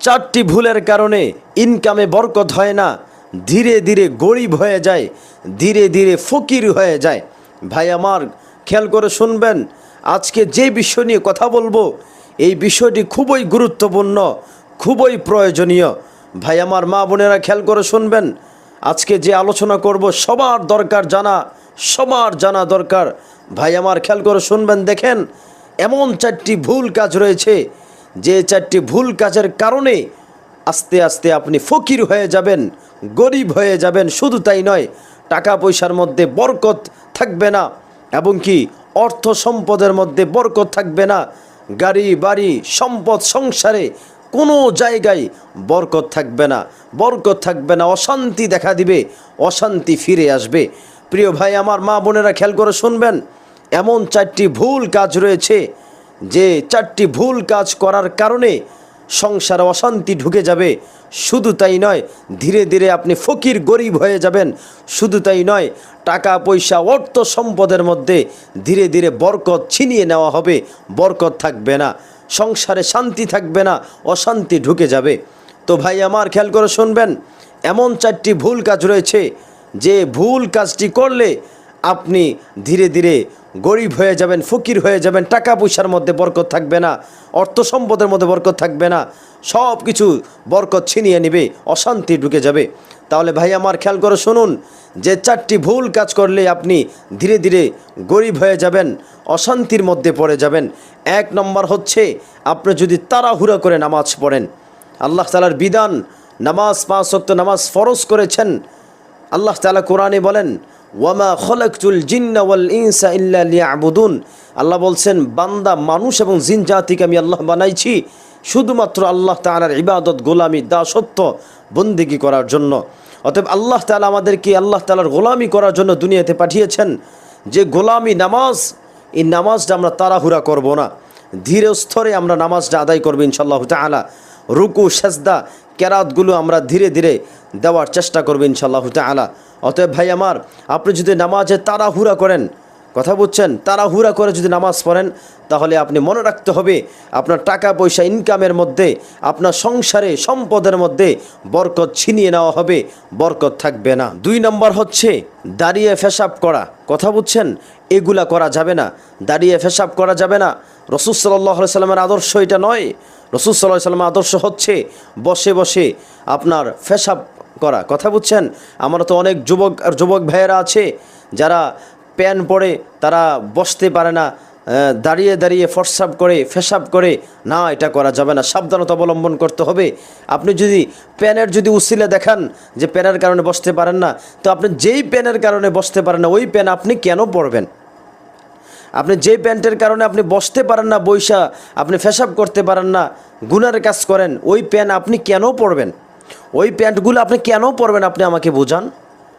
চারটি ভুলের কারণে ইনকামে বরকত হয় না। ধীরে ধীরে গরিব হয়ে যায়, ধীরে ধীরে ফকির হয়ে যায়। ভাই আমার, খেয়াল করে শুনবেন, আজকে যে বিষয় নিয়ে কথা বলব, এই বিষয়টি খুবই গুরুত্বপূর্ণ, খুবই প্রয়োজনীয়। ভাই আমার মা বোনেরা খেয়াল করে শুনবেন, আজকে যে আলোচনা করব, সবার দরকার জানা, সবার জানা দরকার। ভাই আমার খেয়াল করে শুনবেন, দেখেন, এমন চারটি ভুল কাজ রয়েছে যে চারটি ভুল কাজের কারণে আস্তে আস্তে আপনি ফকির হয়ে যাবেন, গরিব হয়ে যাবেন, শুধু তাই নয়, টাকা পয়সার মধ্যে বরকত থাকবে না, এবং কি অর্থ সম্পদের মধ্যে বরকত থাকবে না, গাড়ি, বাড়ি, সম্পদ, সংসারে কোনো জায়গায় বরকত থাকবে না, বরকত থাকবে না, অশান্তি দেখা দিবে, অশান্তি ফিরে আসবে। প্রিয় ভাই, আমার মা বোনেরা খেয়াল করে শুনবেন, এমন চারটি ভুল কাজ রয়েছে যে চারটি ভুল কাজ করার কারণে সংসারে অশান্তি ঢুকে যাবে, শুধু তাই নয়, ধীরে ধীরে আপনি ফকির গরিব হয়ে যাবেন। শুধু তাই নয়, টাকা, পয়সা, অর্থ সম্পদের মধ্যে ধীরে ধীরে বরকত ছিনিয়ে নেওয়া হবে। বরকত থাকবে না, সংসারে শান্তি থাকবে না, অশান্তি ঢুকে যাবে। তো ভাই, আমার খেয়াল করে শুনবেন, এমন চারটি ভুল কাজ রয়েছে, যে ভুল কাজটি করলে আপনি ধীরে ধীরে গরিব হয়ে যাবেন, ফকির হয়ে যাবেন টাকা পয়সার মধ্যে বরকত থাকবে না অর্থ সম্পদের মধ্যে বরকত থাকবে না সব কিছু বরকত ছিনিয়ে নেবে, অশান্তি ঢুকে যাবে। তাহলে ভাই আমার খেয়াল করে শুনুন, যে চারটি ভুল কাজ করলে আপনি ধীরে ধীরে গরিব হয়ে যাবেন, অশান্তির মধ্যে পড়ে যাবেন। এক নম্বর হচ্ছে, আপনি যদি তাড়াহুড়া করে নামাজ পড়েন, আল্লাহ তালার বিধান, নামাজ পাঁচ ওয়াক্ত নামাজ ফরজ করেছেন, আল্লাহ তালা কোরআনে বলেন ওয়ামা খলাকতুল জিন্না ওয়াল ইনসা ইল্লা লিয়াবুদুন। আল্লাহ বলছেন, বান্দা, মানুষ এবং জিন জাতিকে আমি আল্লাহ বানাইছি শুধুমাত্র আল্লাহ তালার ইবাদত, গোলামি, দাসত্ব বন্দিগি করার জন্য। অতএব আল্লাহ তালা আমাদেরকে আল্লাহ তালার গোলামি করার জন্য দুনিয়াতে পাঠিয়েছেন যে গোলামি নামাজ, এই নামাজটা আমরা তাড়াহুড়া করব না। ধীরে স্তরে আমরা নামাজটা আদায় করব ইনশাল্লাহ তালা রুকু, সেজদা কেরাতগুলো আমরা ধীরে ধীরে দেওয়ার চেষ্টা করব ইনশাল্লাহ তালা অতএব ভাই আমার, আপনি যদি নামাজে তাড়াহুড়া করেন, কথা বুঝছেন? তাড়াহুড়া করে যদি নামাজ পড়েন, তাহলে আপনি মনে রাখতে হবে আপনার টাকা পয়সা ইনকামের মধ্যে, আপনার সংসারে, সম্পদের মধ্যে বরকত ছিনিয়ে নেওয়া হবে, বরকত থাকবে না। দুই নম্বর হচ্ছে দাঁড়িয়ে ফেসাব করা। কথা বুঝছেন? এগুলা করা যাবে না। দাঁড়িয়ে ফেসাব করা যাবে না। রসুল সাল্লাহ সাল্লামের আদর্শ এটা নয়। রসুল সাল্লাহ সাল্লামের আদর্শ হচ্ছে বসে বসে আপনার ফেসাব করা। কথা বুঝছেন? আমার তো অনেক যুবক আর যুবক ভাইয়েরা আছে, যারা প্যান পরে তারা বসতে পারে না দাঁড়িয়ে দাঁড়িয়ে ফরসাপ করে, ফেসাব করে, না, এটা করা যাবে না। সাবধানতা অবলম্বন করতে হবে। আপনি যদি প্যানের যদি উসিলে দেখান যে প্যানের কারণে বসতে পারেন না, তো আপনি যেই প্যানের কারণে বসতে পারেন না, ওই প্যান আপনি কেন পরবেন? আপনি যে প্যান্টের কারণে আপনি বসতে পারেন না, বৈশা আপনি ফেসাব করতে পারেন না, গুনার কাজ করেন, ওই প্যান্ট আপনি কেন পরবেন? ওই প্যান্টগুলো আপনি কেন পরবেন আপনি আমাকে বোঝান?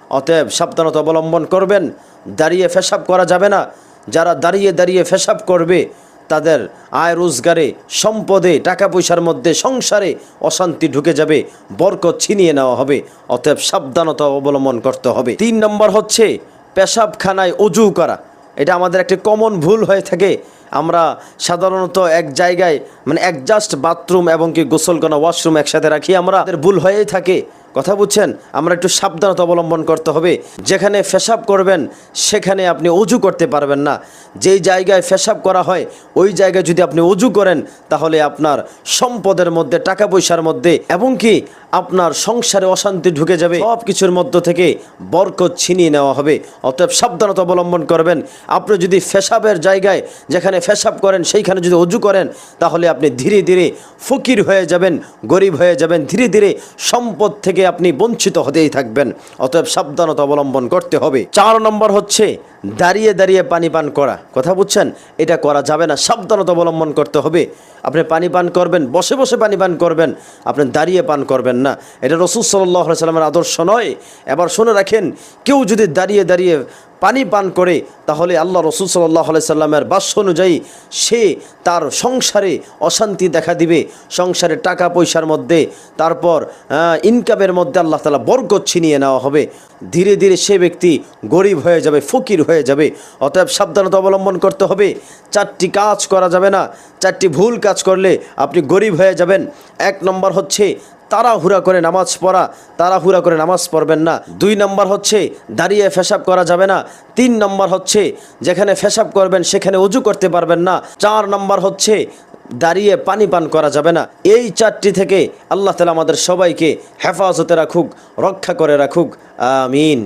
অতএব সাবধানতা অবলম্বন করবেন, দাঁড়িয়ে ফেসাব করা যাবে না। যারা দাঁড়িয়ে দাঁড়িয়ে ফেসাব করবে, তাদের আয় রোজগারে, সম্পদে, টাকা পয়সার মধ্যে, সংসারে অশান্তি ঢুকে যাবে, বরকত ছিনিয়ে নেওয়া হবে। অতএব সাবধানতা অবলম্বন করতে হবে। তিন নম্বর হচ্ছে পেশাবখানায় অজু করা। এটা আমাদের একটি কমন ভুল হয়ে থাকে। আমরা সাধারণত এক জায়গায় মানে অ্যাডজাস্ট বাথরুম এবং কি গোসলখানা ওয়াশরুম একসাথে রাখি। আমরা ভুল হয়েই থাকে। কথা বুঝছেন? আমরা একটু সাবধানতা অবলম্বন করতে হবে। যেখানে ফেসাব করবেন, সেখানে আপনি অজু করতে পারবেন না। যেই জায়গায় ফেসাব করা হয়, ওই জায়গায় যদি আপনি অজু করেন, তাহলে আপনার সম্পদের মধ্যে, টাকা পয়সার মধ্যে, এবং কি আপনার সংসারে অশান্তি ঢুকে যাবে। সব কিছুর মধ্য থেকে বরকত ছিনিয়ে নেওয়া হবে। অতএব সাবধানতা অবলম্বন করবেন। আপনি যদি ফেসাবের জায়গায় যেখানে ফেসাব করেন, সেইখানে যদি অজু করেন, তাহলে আপনি ধীরে ধীরে ফকির হয়ে যাবেন, গরিব হয়ে যাবেন। ধীরে ধীরে সম্পদ থেকে আপনি বঞ্চিত হতেই থাকবেন। অতএব সাবধানতা অবলম্বন করতে হবে। চার নম্বর হচ্ছে দাঁড়িয়ে দাঁড়িয়ে পানি পান করা। কথা বুঝছেন? এটা করা যাবে না। সাবধানতা অবলম্বন করতে হবে। আপনি পানি পান করবেন, বসে বসে পানি পান করবেন, আপনি দাঁড়িয়ে পান করবেন না। এটা রসুল সাল্লাহ সাল্লামের আদর্শ নয়। এবার শুনে রাখেন, কেউ যদি দাঁড়িয়ে দাঁড়িয়ে পানি পান করে, তাহলে আল্লাহ রসুল সাল্লাহ সাল্লামের বাস্য অনুযায়ী সে তার সংসারে অশান্তি দেখা দিবে। সংসারে টাকা পয়সার মধ্যে, তারপর ইনকামের মধ্যে আল্লাহ তালা বরকত ছিনিয়ে নেওয়া হবে। ধীরে ধীরে সে ব্যক্তি গরিব হয়ে যাবে, ফকির হয়ে যাবে। অতএব সাবধানতা অবলম্বন করতে হবে। চারটি কাজ করা যাবে না। চারটি ভুল কাজ করলে আপনি গরিব হয়ে যাবেন। এক নম্বর হচ্ছে তাড়াহুড়া করে নামাজ পড়া, তাড়াহুড়া করে নামাজ পড়বেন না। দুই নম্বর হচ্ছে দাঁড়িয়ে ফেসাব করা যাবে না। তিন নম্বর হচ্ছে যেখানে ফেসাব করবেন সেখানে উজু করতে পারবেন না। চার নম্বর হচ্ছে দাঁড়িয়ে পানি পান করা যাবে না। এই চারটি থেকে আল্লাহ তালা আমাদের সবাইকে হেফাজতে রাখুক, রক্ষা করে রাখুক। আমিন।